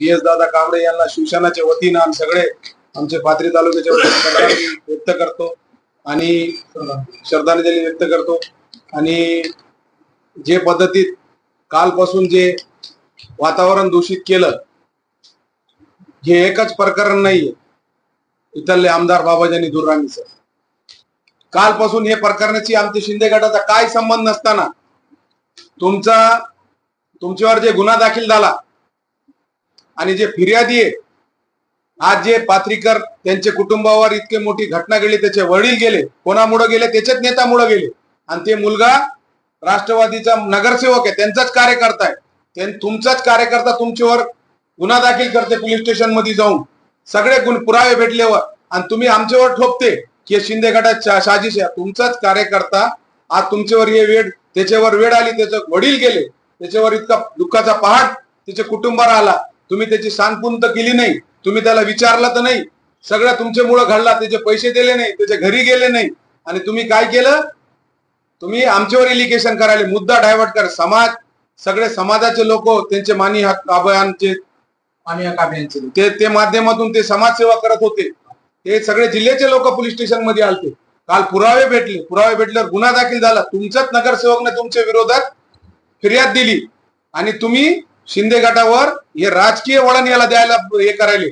बी S दादा कांबळे यांना शिवसेनाच्या वतीनं आम्ही सगळे आमचे पाथरी तालुक्याच्या वतीने व्यक्त करतो आणि श्रद्धांजली व्यक्त करतो. आणि जे पद्धतीत कालपासून जे वातावरण दूषित केलं हे एकच प्रकरण नाहीये. इथले आमदार बाबाजानी दुर्राणीचं कालपासून हे प्रकरणाची आमच्या शिंदे गटाचा काय संबंध नसताना तुमचा तुमच्यावर जे गुन्हा दाखल झाला आणि जे फिर्यादी आहे आज जे पात्रीकर त्यांच्या कुटुंबावर इतके मोठी घटना घडली त्याचे वडील गेले कोणामुळे गेले त्याच्याच नेतामुळे गेले. आणि ते मुलगा राष्ट्रवादीचा नगरसेवक आहे त्यांचाच कार्यकर्ता आहे. तुमचाच कार्यकर्ता तुमच्यावर गुन्हा दाखल करते पोलीस स्टेशनमध्ये जाऊन. सगळे गुण पुरावे भेटल्यावर. आणि तुम्ही आमच्यावर ठोपते की शिंदे गटात साजिश आहे तुमचाच कार्यकर्ता आज तुमच्यावर हे वेळ त्याच्यावर वेळ आली त्याचे वडील गेले त्याच्यावर इतका दुःखाचा पहाट त्याच्या कुटुंबाला आला. तुम्ही त्याची सांगपून तर केली नाही. तुम्ही त्याला विचारलं तर नाही. सगळं तुमच्यामुळं घडला त्याचे पैसे दिले नाही त्याच्या घरी गेले नाही. आणि तुम्ही काय केलं? तुम्ही आमच्यावर इलिगेशन करायला मुद्दा डायव्हर्ट कर. समाज सगळे समाजाचे लोक त्यांचे मानी हक्क अभियानचे आणि ते ते माध्यमातून ते समाजसेवा करत होते. ते सगळे जिल्ह्याचे लोक पोलीस स्टेशनमध्ये आलते. काल पुरावे भेटले. पुरावे भेटल्यावर गुन्हा दाखल झाला. तुमच्याच नगरसेवकने तुमच्या विरोधात फिर्याद दिली. आणि तुम्ही शिंदे गटावर हे राजकीय वळण याला द्यायला हे करायले.